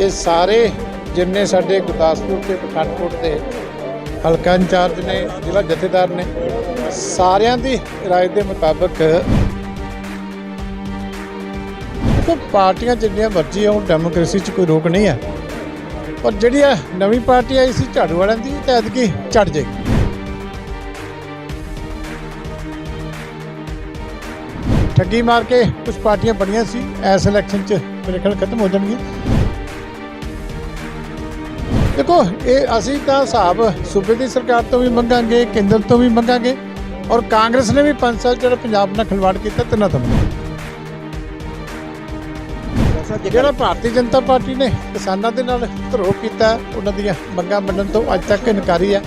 ਕਿ ਸਾਰੇ ਜਿੰਨੇ ਸਾਡੇ ਗੁਰਦਾਸਪੁਰ ਤੇ, ਪਠਾਨਕੋਟ ਦੇ ਹਲਕਾ ਇੰਚਾਰਜ ਨੇ, ਜ਼ਿਲ੍ਹਾ ਜਥੇਦਾਰ ਨੇ, ਸਾਰਿਆਂ ਦੀ ਰਾਏ ਦੇ ਮੁਤਾਬਕ ਦੇਖੋ, ਪਾਰਟੀਆਂ ਜਿੰਨੀਆਂ ਮਰਜ਼ੀ ਹੋਣ ਡੈਮੋਕ੍ਰੇਸੀ 'ਚ ਕੋਈ ਰੋਕ ਨਹੀਂ ਹੈ। ਪਰ ਜਿਹੜੀ ਆ ਨਵੀਂ ਪਾਰਟੀ ਆਈ ਸੀ ਝਾੜੂ ਵਾਲਿਆਂ ਦੀ ਤੇ ਐਤਕੀ ਚੜ ਜਾਏਗੀ ਠੱਗੀ ਮਾਰ ਕੇ ਕੁਝ ਪਾਰਟੀਆਂ ਬਣੀਆਂ ਸੀ, ਇਸ ਇਲੈਕਸ਼ਨ 'ਚ ਮੇਰੇ ਖਿਆਲ ਖਤਮ ਹੋ ਜਾਣਗੀਆਂ। ਦੇਖੋ, ਇਹ ਅਸੀਂ ਤਾਂ ਹਿਸਾਬ ਸੂਬੇ ਦੀ ਸਰਕਾਰ ਤੋਂ ਵੀ ਮੰਗਾਂਗੇ, ਕੇਂਦਰ ਤੋਂ ਵੀ ਮੰਗਾਂਗੇ ਔਰ ਕਾਂਗਰਸ ਨੇ ਵੀ 5 ਸਾਲ ਜਿਹੜਾ ਪੰਜਾਬ ਨਾਲ ਖਿਲਵਾੜ ਕੀਤਾ ਤਿੰਨਾਂ ਤੋਂ ਮੰਗਾਂਗੇ। ਜਿਹੜਾ ਭਾਰਤੀ ਜਨਤਾ ਪਾਰਟੀ ਨੇ ਕਿਸਾਨਾਂ ਦੇ ਨਾਲ ਧਰੋਹ ਕੀਤਾ, ਉਹਨਾਂ ਦੀਆਂ ਮੰਗਾਂ ਮੰਨਣ ਤੋਂ ਅੱਜ ਤੱਕ ਇਨਕਾਰੀ ਹੈ।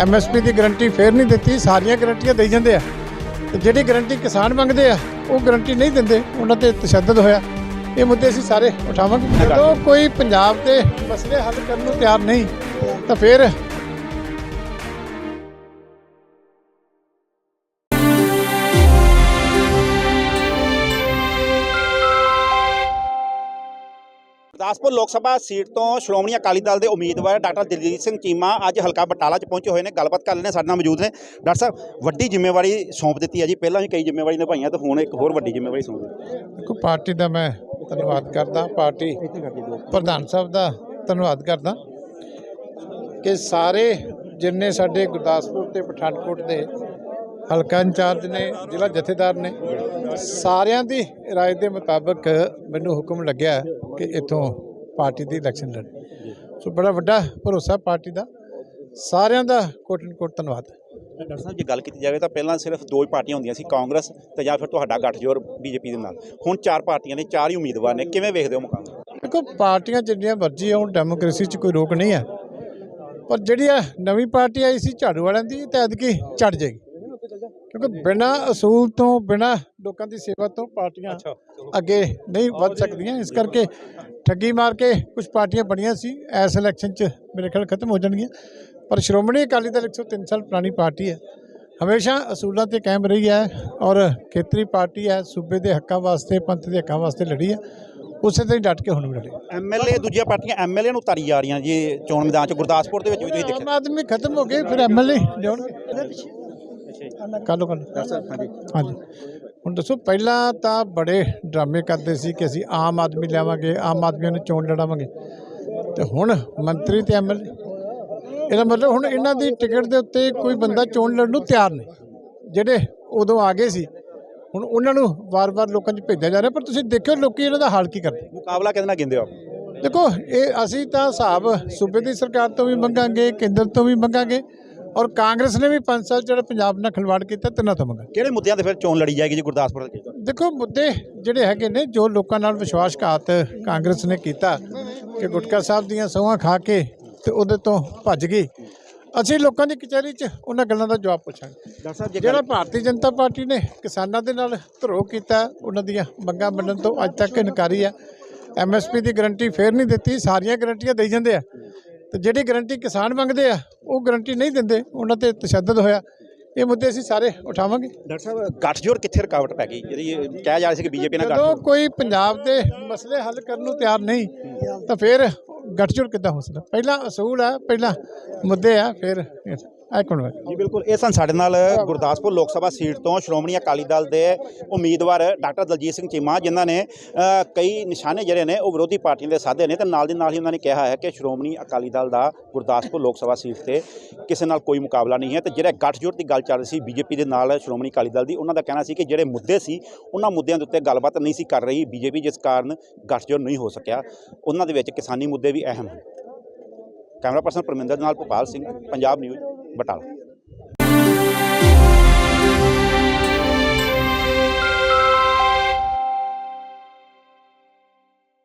ਐਮਐਸਪੀ ਦੀ ਗਾਰੰਟੀ ਫੇਰ ਨਹੀਂ ਦਿੱਤੀ, ਸਾਰੀਆਂ ਗਾਰੰਟੀਆਂ ਦੇਈ ਜਾਂਦੇ ਆ। ਤੇ ਜਿਹੜੀ ਗਾਰੰਟੀ ਕਿਸਾਨ ਮੰਗਦੇ ਆ, ਉਹ ਗਾਰੰਟੀ ਨਹੀਂ ਦਿੰਦੇ, ਉਹਨਾਂ ਤੇ ਤਸ਼ੱਦਦ ਹੋਇਆ। ਇਹ ਮੁੱਦੇ ਅਸੀਂ ਸਾਰੇ ਉਠਾਵਾਂਗੇ। ਜਦੋਂ ਕੋਈ ਪੰਜਾਬ ਦੇ ਮਸਲੇ ਹੱਲ ਕਰਨ ਨੂੰ ਤਿਆਰ ਨਹੀਂ ਤਾਂ ਫਿਰ ਗੁਰਦਾਸਪੁਰ ਲੋਕ ਸਭਾ ਸੀਟ ਤੋਂ ਸ਼੍ਰੋਮਣੀ ਅਕਾਲੀ ਦਲ ਦੇ ਉਮੀਦਵਾਰ ਡਾਕਟਰ ਦਲਜੀਤ ਸਿੰਘ ਚੀਮਾ ਅੱਜ ਹਲਕਾ ਬਟਾਲਾ 'ਚ ਪਹੁੰਚੇ ਹੋਏ ਨੇ। ਗੱਲਬਾਤ ਕਰ ਲੈਣੇ ਸਾਡੇ ਨਾਲ ਮੌਜੂਦ ਨੇ ਡਾਕਟਰ ਸਾਹਿਬ ਵੱਡੀ ਜ਼ਿੰਮੇਵਾਰੀ ਸੌਂਪ ਦਿੱਤੀ ਹੈ ਜੀ। ਪਹਿਲਾਂ ਵੀ ਕਈ ਜ਼ਿੰਮੇਵਾਰੀ ਨਿਭਾਈਆਂ ਤੇ ਹੁਣ ਇੱਕ ਹੋਰ ਵੱਡੀ ਜ਼ਿੰਮੇਵਾਰੀ ਸੌਂਪ ਦਿੱਤੀ। ਦੇਖੋ ਪਾਰਟੀ ਦਾ ਮੈਂ ਧੰਨਵਾਦ ਕਰਦਾ, ਪਾਰਟੀ ਪ੍ਰਧਾਨ ਸਾਹਿਬ ਦਾ ਧੰਨਵਾਦ ਕਰਦਾ ਕਿ ਸਾਰੇ ਜਿੰਨੇ ਸਾਡੇ ਗੁਰਦਾਸਪੁਰ ਤੇ ਪਠਾਨਕੋਟ ਦੇ ਹਲਕਾ ਇੰਚਾਰਜ ਨੇ, ਜ਼ਿਲ੍ਹਾ ਜਥੇਦਾਰ ਨੇ, ਸਾਰਿਆਂ ਦੀ ਰਾਏ ਦੇ ਮੁਤਾਬਕ ਮੈਨੂੰ ਹੁਕਮ ਲੱਗਿਆ ਕਿ ਇਥੋਂ ਪਾਰਟੀ ਦੀ ਇਲੈਕਸ਼ਨ ਲੜ ਸੋ ਬੜਾ ਵੱਡਾ ਭਰੋਸਾ ਪਾਰਟੀ ਦਾ। ਸਾਰਿਆਂ ਦਾ ਕੋਟਨ ਕੋਟ ਧੰਨਵਾਦ। ਡਾਕਟਰ ਸਾਹਿਬ ਜੇ ਗੱਲ ਕੀਤੀ ਜਾਵੇ ਤਾਂ ਪਹਿਲਾਂ ਸਿਰਫ ਦੋ ਹੀ ਪਾਰਟੀਆਂ ਹੁੰਦੀਆਂ ਸੀ ਕਾਂਗਰਸ ਤੇ ਜਾਂ ਫਿਰ ਤੁਹਾਡਾ ਗੱਠਜੋੜ ਬੀਜੇਪੀ ਦੇ ਨਾਲ। ਹੁਣ ਚਾਰ ਪਾਰਟੀਆਂ ਨੇ ਚਾਰ ਹੀ ਉਮੀਦਵਾਰ ਨੇ। ਕਿਵੇਂ ਵੇਖਦੇ ਹੋ ਮੁਕਾਬਲਾ ਦੇਖੋ ਪਾਰਟੀਆਂ ਜਿੰਨੀਆਂ ਮਰਜ਼ੀ ਹੋਣ ਡੈਮੋਕ੍ਰੇਸੀ 'ਚ ਕੋਈ ਰੋਕ ਨਹੀਂ ਹੈ। ਪਰ ਜਿਹੜੀ ਆ ਨਵੀਂ ਪਾਰਟੀ ਆਈ ਸੀ ਝਾੜੂ ਵਾਲਿਆਂ ਦੀ ਤੇ ਐਤਕੀ ਚੜ ਜਾਏਗੀ। ਕਿਉਂਕਿ ਬਿਨਾਂ ਅਸੂਲ ਤੋਂ ਬਿਨਾਂ ਲੋਕਾਂ ਦੀ ਸੇਵਾ ਤੋਂ ਪਾਰਟੀਆਂ ਅੱਗੇ ਨਹੀਂ ਵੱਧ ਸਕਦੀਆਂ। ਇਸ ਕਰਕੇ ਠੱਗੀ ਮਾਰ ਕੇ ਕੁਝ ਪਾਰਟੀਆਂ ਬਣੀਆਂ ਸੀ। ਐਸ ਇਲੈਕਸ਼ਨ 'ਚ ਮੇਰੇ ਖਿਆਲ ਖਤਮ ਹੋ ਜਾਣਗੀਆਂ। ਪਰ ਸ਼੍ਰੋਮਣੀ ਅਕਾਲੀ ਦਲ 103 ਸਾਲ ਪੁਰਾਣੀ ਪਾਰਟੀ ਹੈ। ਹਮੇਸ਼ਾ ਅਸੂਲਾਂ ਤੇ ਕਾਇਮ ਰਹੀ ਹੈ ਔਰ ਖੇਤਰੀ ਪਾਰਟੀ ਹੈ ਸੂਬੇ ਦੇ ਹੱਕਾਂ ਵਾਸਤੇ ਪੰਥ ਦੇ ਹੱਕਾਂ ਵਾਸਤੇ ਲੜੀ ਹੈ। ਉਸੇ ਤਰ੍ਹਾਂ ਡਟ ਕੇ ਹੁਣ ਵੀ ਲੜੀ ਐਮਐਲਏ ਦੂਜੀਆਂ ਪਾਰਟੀਆਂ ਐਮਐਲਏ ਨੂੰ ਤਾਰੀ ਜਾ ਰਹੀਆਂ ਜੀ ਚੋਣ ਮੈਦਾਨ 'ਚ ਗੁਰਦਾਸਪੁਰ ਦੇ ਵਿੱਚ ਵੀ ਤੁਸੀਂ ਆਮ ਦੇਖਿਆ ਆਦਮੀ ਖਤਮ ਹੋ ਗਏ ਫਿਰ ਐਮਐਲਏ ਲਿਆਉਣਗੇ। ਕੱਲੋ ਕੱਲ ਹਾਂਜੀ। ਹੁਣ ਦੱਸੋ ਪਹਿਲਾਂ ਤਾਂ ਬੜੇ ਡਰਾਮੇ ਕਰਦੇ ਸੀ ਕਿ ਅਸੀਂ ਆਮ ਆਦਮੀ ਲਿਆਵਾਂਗੇ ਆਮ ਆਦਮੀਆਂ ਨੂੰ ਚੋਣ ਲੜਾਵਾਂਗੇ। ਤੇ ਹੁਣ ਮੰਤਰੀ ਤੇ ਐਮਐਲਏ ਇਹਦਾ ਮਤਲਬ ਹੁਣ ਇਹਨਾਂ ਦੀ ਟਿਕਟ ਦੇ ਉੱਤੇ ਕੋਈ ਬੰਦਾ ਚੋਣ ਲੜਨ ਨੂੰ ਤਿਆਰ ਨਹੀਂ। ਜਿਹੜੇ ਉਦੋਂ ਆ ਗਏ ਸੀ ਹੁਣ ਉਹਨਾਂ ਨੂੰ ਵਾਰ-ਵਾਰ ਲੋਕਾਂ 'ਚ ਭੇਜਿਆ ਜਾ ਰਿਹਾ ਪਰ ਤੁਸੀਂ ਦੇਖਿਓ ਲੋਕੀ ਇਹਨਾਂ ਦਾ ਹਾਲ ਕੀ ਕਰਦੇ। ਮੁਕਾਬਲਾ ਕਿਹਦੇ ਨਾਲ ਕਹਿੰਦੇ ਹੋ ਆਪ? ਦੇਖੋ ਇਹ ਅਸੀਂ ਤਾਂ ਹਿਸਾਬ ਸੂਬੇ ਦੀ ਸਰਕਾਰ ਤੋਂ ਵੀ ਮੰਗਾਂਗੇ ਕੇਂਦਰ ਤੋਂ ਵੀ ਮੰਗਾਂਗੇ ਔਰ ਕਾਂਗਰਸ ਨੇ ਵੀ 5 ਸਾਲ ਜਿਹੜਾ ਪੰਜਾਬ ਨਾਲ ਖਿਲਵਾੜ ਕੀਤਾ ਤਿੰਨਾਂ ਤੋਂ ਮੰਗਾਂਗੇ। ਕਿਹੜੇ ਮੁੱਦਿਆਂ ਤੇ ਫਿਰ ਚੋਣ ਲੜੀ ਜਾਏਗੀ ਜੀ ਗੁਰਦਾਸਪੁਰ ਦੇ ਦੇਖੋ ਮੁੱਦੇ ਜਿਹੜੇ ਹੈਗੇ ਨੇ ਜੋ ਲੋਕਾਂ ਨਾਲ ਵਿਸ਼ਵਾਸਘਾਤ ਕਾਂਗਰਸ ਨੇ ਕੀਤਾ ਕਿ ਗੁਟਕਾ ਸਾਹਿਬ ਦੀਆਂ ਸਹੁੰਆਂ ਖਾ ਕੇ ਤੇ ਉਹਦੇ ਤੋਂ ਭੱਜ ਗਈ। ਅਸੀਂ ਲੋਕਾਂ ਦੀ ਕਚਹਿਰੀ 'ਚ ਉਹਨਾਂ ਗੱਲਾਂ ਦਾ ਜਵਾਬ ਪੁੱਛਾਂਗੇ। ਡਾਕਟਰ ਸਾਹਿਬ ਜਿਹੜਾ ਭਾਰਤੀ ਜਨਤਾ ਪਾਰਟੀ ਨੇ ਕਿਸਾਨਾਂ ਦੇ ਨਾਲ ਧਰੋਹ ਕੀਤਾ ਉਹਨਾਂ ਦੀਆਂ ਮੰਗਾਂ ਮੰਨਣ ਤੋਂ ਅੱਜ ਤੱਕ ਇਨਕਾਰੀ ਹੈ। ਐਮਐਸਪੀ ਦੀ ਗਾਰੰਟੀ ਫੇਰ ਨਹੀਂ ਦਿੱਤੀ ਸਾਰੀਆਂ ਗਾਰੰਟੀਆਂ ਦੇਈ ਜਾਂਦੇ ਆ। ਤੇ ਜਿਹੜੀ ਗਾਰੰਟੀ ਕਿਸਾਨ ਮੰਗਦੇ ਆ ਉਹ ਗਾਰੰਟੀ ਨਹੀਂ ਦਿੰਦੇ ਉਹਨਾਂ ਤੇ ਤਸ਼ੱਦਦ ਹੋਇਆ। ਇਹ ਮੁੱਦੇ ਅਸੀਂ ਸਾਰੇ ਉਠਾਵਾਂਗੇ। ਡਾਕਟਰ ਸਾਹਿਬ ਗੱਠਜੋੜ ਕਿੱਥੇ ਰੁਕਾਵਟ ਪੈ ਗਈ? ਜਿਹੜੀ ਕਿਹਾ ਜਾ ਰਿਹਾ ਸੀ ਕਿ ਬੀਜੇਪੀ ਨਾਲ ਗੱਠਜੋੜ ਕੋਈ ਪੰਜਾਬ ਦੇ ਮਸਲੇ ਹੱਲ ਕਰਨ ਨੂੰ ਤਿਆਰ ਨਹੀਂ ਤਾਂ ਫਿਰ ਗੱਠਜੋੜ ਕਿੱਦਾਂ ਹੋ ਸਕਦਾ? ਪਹਿਲਾਂ ਅਸੂਲ ਆ ਪਹਿਲਾਂ ਮੁੱਦੇ ਆ ਫਿਰ ਇੱਕ ਮਿੰਟ ਜੀ, ਬਿਲਕੁਲ। ਇਹ ਸਨ ਸਾਡੇ ਨਾਲ ਗੁਰਦਾਸਪੁਰ ਲੋਕ ਸਭਾ ਸੀਟ ਤੋਂ ਸ਼੍ਰੋਮਣੀ ਅਕਾਲੀ ਦਲ ਦੇ ਉਮੀਦਵਾਰ ਡਾਕਟਰ ਦਲਜੀਤ ਸਿੰਘ ਚੀਮਾ, ਜਿਨ੍ਹਾਂ ਨੇ ਕਈ ਨਿਸ਼ਾਨੇ ਜਿਹੜੇ ਨੇ ਉਹ ਵਿਰੋਧੀ ਪਾਰਟੀਆਂ ਦੇ ਸਾਧੇ ਨੇ ਤੇ ਨਾਲ ਦੀ ਨਾਲ ਹੀ ਉਹਨਾਂ ਨੇ ਕਿਹਾ ਹੈ ਕਿ ਸ਼੍ਰੋਮਣੀ ਅਕਾਲੀ ਦਲ ਦਾ ਗੁਰਦਾਸਪੁਰ ਲੋਕ ਸਭਾ ਸੀਟ ਤੇ ਕਿਸੇ ਨਾਲ ਕੋਈ ਮੁਕਾਬਲਾ ਨਹੀਂ ਹੈ ਤੇ ਜਿਹੜਾ ਗੱਠਜੋੜ ਦੀ ਗੱਲ ਚੱਲ ਰਹੀ ਸੀ ਬੀਜੇਪੀ ਦੇ ਨਾਲ ਸ਼੍ਰੋਮਣੀ ਅਕਾਲੀ ਦਲ ਦੀ, ਉਹਨਾਂ ਦਾ ਕਹਿਣਾ ਸੀ ਕਿ ਜਿਹੜੇ ਮੁੱਦੇ ਸੀ, ਉਹਨਾਂ ਮੁੱਦਿਆਂ ਦੇ ਉੱਤੇ ਗੱਲਬਾਤ ਨਹੀਂ ਸੀ ਕਰ ਰਹੀ ਬੀਜੇਪੀ, ਜਿਸ ਕਾਰਨ ਗੱਠਜੋੜ ਨਹੀਂ ਹੋ ਸਕਿਆ। ਉਹਨਾਂ ਦੇ ਵਿੱਚ ਕਿਸਾਨੀ ਮੁੱਦੇ ਵੀ ਅਹਿਮ ਹਨ। ਕੈਮਰਾ ਪਰਸਨ ਪਰਮਿੰਦਰ ਨਾਲ ਭੋਪਾਲ ਸਿੰਘ, ਪੰਜਾਬ ਨਿਊਜ਼। ਬਟਾਲਾ।